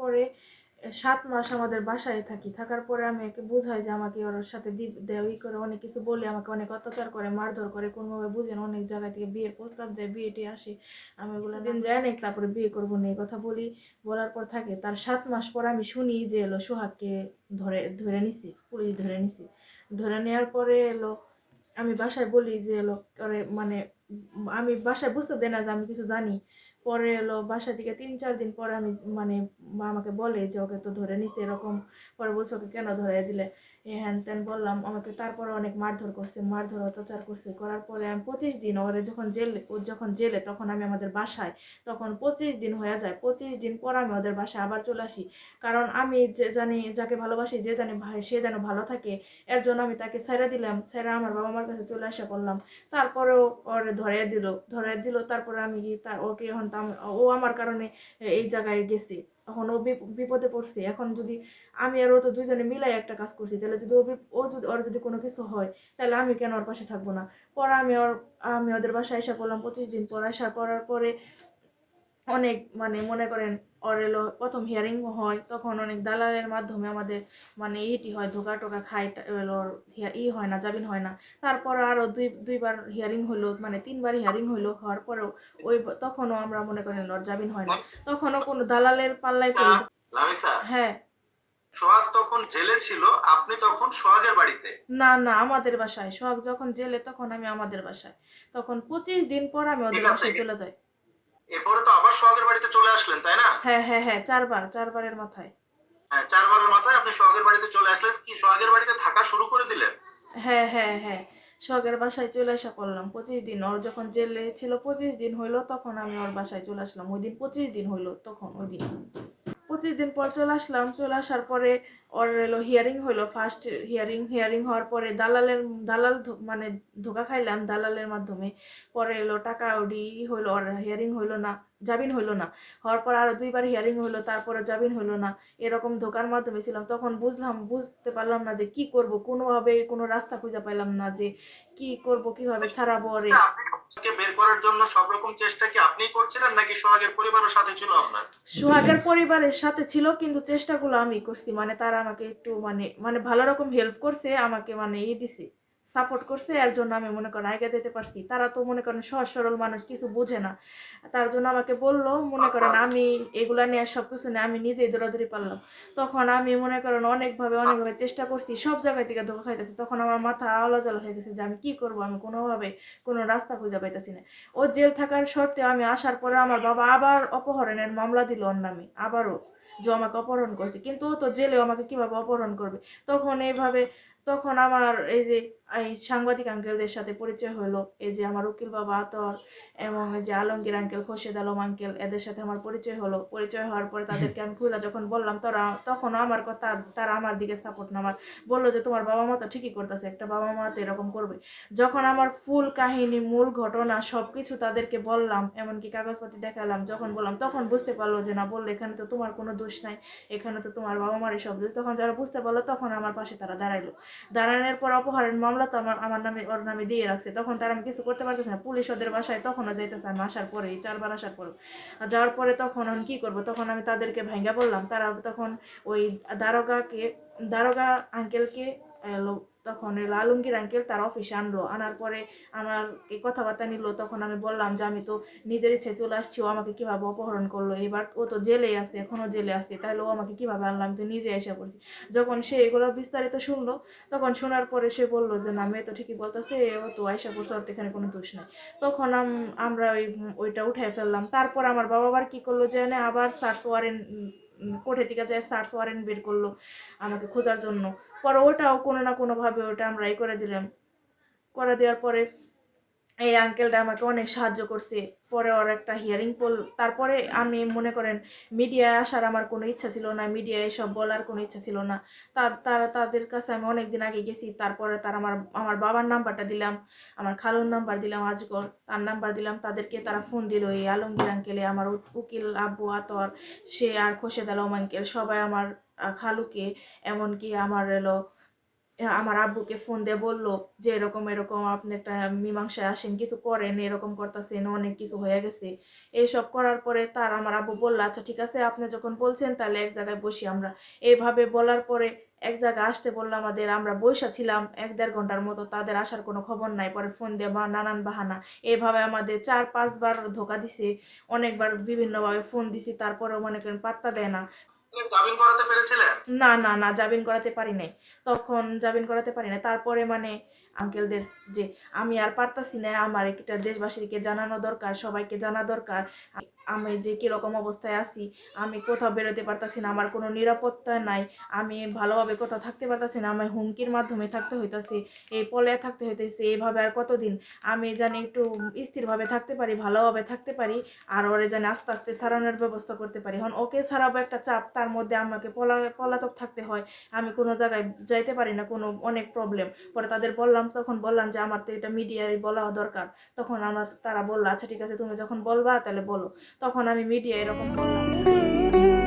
পরে সাত মাস আমাদের বাসায় থাকি থাকার পরে আমি একে বোঝাই যে আমাকে ওর সাথে দিব দেওয়ি করে অনেক কিছু বলে আমাকে অনেক অত্যাচার করে মারধর করে কোনোভাবে বুঝেন অনেক জায়গা থেকে বিয়ের প্রস্তাব দেয় বিয়েটি আসে। আমি ওগুলো দিন যায় না তারপরে বিয়ে করব না। এই কথা বলি বলার পর থাকে তার সাত মাস পর আমি শুনি যে এলো সোহাগকে ধরে ধরে নিছি পুলিশ ধরে নিছি। ধরে নেওয়ার পরে এলো আমি বাসায় বলি যে এলো করে মানে আমি বাসায় বুঝতে দেয় না যে আমি কিছু জানি। পরে এলো বাসা থেকে তিন, চার দিন পরে আমি মানে মা আমাকে বলে যে, ওকে তো ধরে নিছে এরকম। পরে বলছে, ওকে কেন ধরে দিলে? হ্যান ত্যান বললাম, আমাকে তারপরে অনেক মারধর করছে, মারধর, অত্যাচার করছে। করার পরে আমি পঁচিশ দিন ওরে যখন জেলে, ও যখন জেলে তখন আমি আমাদের বাসায়, তখন পঁচিশ দিন হয়ে যায়। পঁচিশ দিন পর আমি ওদের বাসায় আবার চলে আসি। কারণ আমি যে জানি, যাকে ভালোবাসি, যে জানি ভাই সে যেন ভালো থাকে, এর জন্য আমি তাকে ছেড়ে দিলাম ছেড়ে আমার বাবা মার কাছে চলে আসা করলাম। তারপরেও ওরে ধরে দিল ধরে দিল, তারপরে আমি তার ওকে এখন ও আমার কারণে এই জায়গায় গেছে। এখন ও বিপ- বিপদে পড়ছে। এখন যদি আমি আর ও তো দুইজনে মিলাই একটা কাজ করছি, তাহলে যদি ও ও যদি, ওর যদি কোনো কিছু হয়, তাহলে আমি কেন ওর পাশে থাকব না? পরে আমি ওর, আমি ওদের বাসায় এসে পড়লাম পঁচিশ দিন। পর আসা করার পরে অনেক মানে মনে করেন ওর এলো প্রথম হিয়ারিং হয় তখন অনেক দালালের মাধ্যমে আমাদের মানে ইটি হয় ধোকা টোকা খাই হিয়া- ই হয় না জামিন হয় না। তারপর আরও দুই দুইবার হিয়ারিং হলো মানে তিনবার হিয়ারিং হলো হওয়ার পরেও ওই তখনও আমরা মনে করেন ওর জামিন হয় না তখনও কোনো দালালের পাল্লায় পড়ি হ্যাঁ। সোহাগ তখন জেলে ছিল আপনি তখন সোহাগের বাড়িতে? না না আমাদের বাসায়। সোহাগ যখন জেলে তখন আমি আমাদের বাসায়। তখন পঁচিশ দিন পর আমি ওদের বাসায় চলে যাই। এরপরে তো আবার সোহাগের বাড়িতে চলে আসলেন তাই না? হ্যাঁ হ্যাঁ হ্যাঁ চারবার চারবারের মাথায়। হ্যাঁ চারবারের মাথায় আপনি সোহাগের বাড়িতে চলে আসলেন। কি সোহাগের বাড়িতে থাকা শুরু করে দিলেন? হ্যাঁ হ্যাঁ হ্যাঁ সোহাগের বাসায় চলে আসা করলাম পঁচিশ দিন। ওর যখন জেলে ছিল পঁচিশ দিন হইল তখন আমি ওর বাসায় চলে আসলাম। ওই দিন পঁচিশ দিন হইল তখন ওই দিন। পঁচিশ দিন পর চলে আসলাম। চলে আসার পরে ওর এলো হিয়ারিং হইল। ফার্স্ট হিয়ারিং হিয়ারিং হওয়ার পরে দালালের, দালাল মানে ধোকা খাইলাম দালালের মাধ্যমে। পরে এলো টাকা উডি হইল, ওর হিয়ারিং হইল না, জামিন হইল না। হওয়ার পর আরও দুইবার হিয়ারিং হইল, তারপরে জামিন হইল না। এরকম ধোকার মাধ্যমে ছিলাম। তখন বুঝলাম, বুঝতে পারলাম না যে কি করব। কোনোভাবে কোনো রাস্তা খুঁজে পাইলাম না যে কি করব, কীভাবে ছাড়াবো রে বের করার জন্য সব রকম চেষ্টা কি আপনি করছিলেন নাকি সোহাগের পরিবারের সাথে ছিল আপনার? সোহাগের পরিবারের সাথে ছিল, কিন্তু চেষ্টাগুলো আমি করছি মানে তারা আমাকে একটু মানে মানে ভালো রকম হেল্প করছে, আমাকে মানে ই দিছে। সাপোর্ট করছে, এর জন্য আমি মনে করেন আগে যেতে পারছি। তারা তো মনে করেন সহজ সরল মানুষ, কিছু বোঝে না। তার জন্য আমাকে বলল, মনে করেন আমি এগুলা নিয়ে সব কিছু নিয়ে আমি নিজেই দৌড়াদৌড়ি পারলাম। তখন আমি মনে করেন অনেকভাবে অনেকভাবে চেষ্টা করছি, সব জায়গায় থেকে ধোকা খাইতেছি। তখন আমার মাথা আলাজল হয়ে গেছে যে আমি কী করব? আমি কোনোভাবে কোনো রাস্তা খুঁজে পাইতেছি না। ও জেল থাকার সত্ত্বেও আমি আসার পরে আমার বাবা আবার অপহরণের মামলা দিল ওর নামে, আবারও যে আমাকে অপহরণ করছে। কিন্তু ও তো জেলেও আমাকে কীভাবে অপহরণ করবে? তখন এইভাবে তখন আমার এই যে, এই সাংবাদিক আঙ্কেলদের সাথে পরিচয় হলো। এই যে আমার উকিল বাবা আতর এবং এই যে আলমগীর আঙ্কেল, খোরশেদ আলম আঙ্কেল, এদের সাথে আমার পরিচয় হলো। পরিচয় হওয়ার পরে তাদেরকে আমি খুলে যখন বললাম, তারা তখন আমার কথা, তারা আমার দিকে সাপোর্ট না, আমার বলল যে, তোমার বাবা মা তো ঠিকই করতেছে, একটা বাবা মা তো এরকম করবে। যখন আমার ফুল কাহিনী, মূল ঘটনা সব কিছু তাদেরকে বললাম, এমনকি কাগজপাতি দেখালাম, যখন বললাম, তখন বুঝতে পারল যে, না, বললে এখানে তো তোমার কোনো দোষ নাই, এখানে তো তোমার বাবা মারই সব দোষ। তখন যারা বুঝতে পারল, তখন আমার পাশে তারা দাঁড়াইলো। দাঁড়ানোর পর অপহরণ মামলা তো আমার আমার নামে ওর নামে দিয়ে রাখছে। তখন তারা আমি কিছু করতে পারতেছে না। পুলিশ ওদের বাসায় তখনও যাইতেছে আমি আসার পরে চারবার আসার পর। যাওয়ার পরে তখন আমি কী করব? তখন আমি তাদেরকে ভাঙ্গা বললাম। তারা তখন ওই দারোগাকে দারোগা আঙ্কেলকে তখন এলো, আলমগীর আঙ্কেল তার অফিসে আনলো। আনার পরে আমার কথাবার্তা নিল, তখন আমি বললাম যে, আমি তো নিজের ইচ্ছে চলে আসছি, ও আমাকে কীভাবে অপহরণ করল? এবার ও তো জেলে আছে এখনও জেলে আছে, তাহলে ও আমাকে কীভাবে আনলাম আমি তো নিজে এসে পড়ছি। যখন সে এগুলো বিস্তারিত শুনলো, তখন শোনার পরে সে বলল যে, না, মেয়ে তো ঠিকই বলতেছে, ও তো আয়সা করছে ওর এখানে কোনো দোষ নাই। তখন আম- আমরা ওই, ওইটা উঠাই ফেললাম। তারপর আমার বাবা আবার কি করল যে আবার সার্চ ওয়ারেন্ট কোর্টের দিকে যায়, সার্চ ওয়ারেন্ট বের করল আমাকে খোঁজার জন্য। পরে ওটাও কোনো না কোনোভাবে ওটা আমরা করে দিলাম। করে দেওয়ার পরে এই আঙ্কেলটা আমাকে অনেক সাহায্য করছে। পরে ওর একটা হিয়ারিং পোল তারপরে আমি মনে করেন মিডিয়ায় আসার আমার কোনো ইচ্ছা ছিল না মিডিয়ায় এসব বলার কোনো ইচ্ছা ছিল না। তার তারা, তাদের কাছে আমি অনেক দিন আগে গেছি। তারপরে তার আমার আমার বাবার নাম্বারটা দিলাম, আমার খালুর নাম্বার দিলাম আজকর তার নাম্বার দিলাম। তাদেরকে তারা ফোন দিল, এই আলমগীর আঙ্কেলে আমার উকিল আব্বু আতর, সে আর খোশেদ আলম আঙ্কেল সবাই আমার খালুকে, এমনকি আমার এলো আমার আব্বুকে ফোন দিয়ে বলল যে এরকম এরকম আপনি একটা মীমাংসায় আসেন কিছু করেন এরকম করতেছেন অনেক কিছু হয়ে গেছে। এইসব করার পরে তার আমার আব্বু বলল আচ্ছা ঠিক আছে আপনি যখন বলছেন তাহলে এক জায়গায় বসি আমরা। এইভাবে বলার পরে এক জায়গায় আসতে বলল আমাদের আমরা বসা ছিলাম এক দেড় ঘণ্টার মতো তাদের আসার কোনো খবর নাই। পরে ফোন দিয়ে বা নানান বাহানা। এভাবে আমাদের চার পাঁচবার ধোকা দিছে অনেকবার বিভিন্নভাবে ফোন দিছি তারপরেও মনে করেন পাত্তা দেয় না। না না না জামিন করাতে পারি নাই। তখন জামিন করাতে পারি না। তারপরে মানে আঙ্কেলদের যে, আমি আর পারতাছি না, আমার একটা দেশবাসীকে জানানো দরকার, সবাইকে জানা দরকার। আমি যে কীরকম অবস্থায় আছি, আমি কোথাও বেরোতে পারতাছি না, আমার কোনো নিরাপত্তা নাই। আমি ভালোভাবে কোথাও থাকতে পারতাছি না, আমার হুমকির মাধ্যমে থাকতে হইতাছে, এই পলে থাকতে হইতেছে, এইভাবে আর কতদিন? আমি জানি একটু স্থিরভাবে থাকতে পারি, ভালোভাবে থাকতে পারি, আর ওরে জানি আস্তে আস্তে সারানোর ব্যবস্থা করতে পারি। এখন ওকে ছাড়াবো একটা চাপ, তার মধ্যে আমাকে পলা, পলাতক থাকতে হয়। আমি কোনো জায়গায় যাইতে পারি না, কোনো অনেক প্রবলেম পরে তাদের বললাম, তখন বললাম যে, আমার তো এটা মিডিয়ায় বলা দরকার। তখন আমার তারা বলল আচ্ছা ঠিক আছে, তুমি যখন বলবা, তাহলে বলো। তখন আমি মিডিয়া এরকম বললাম।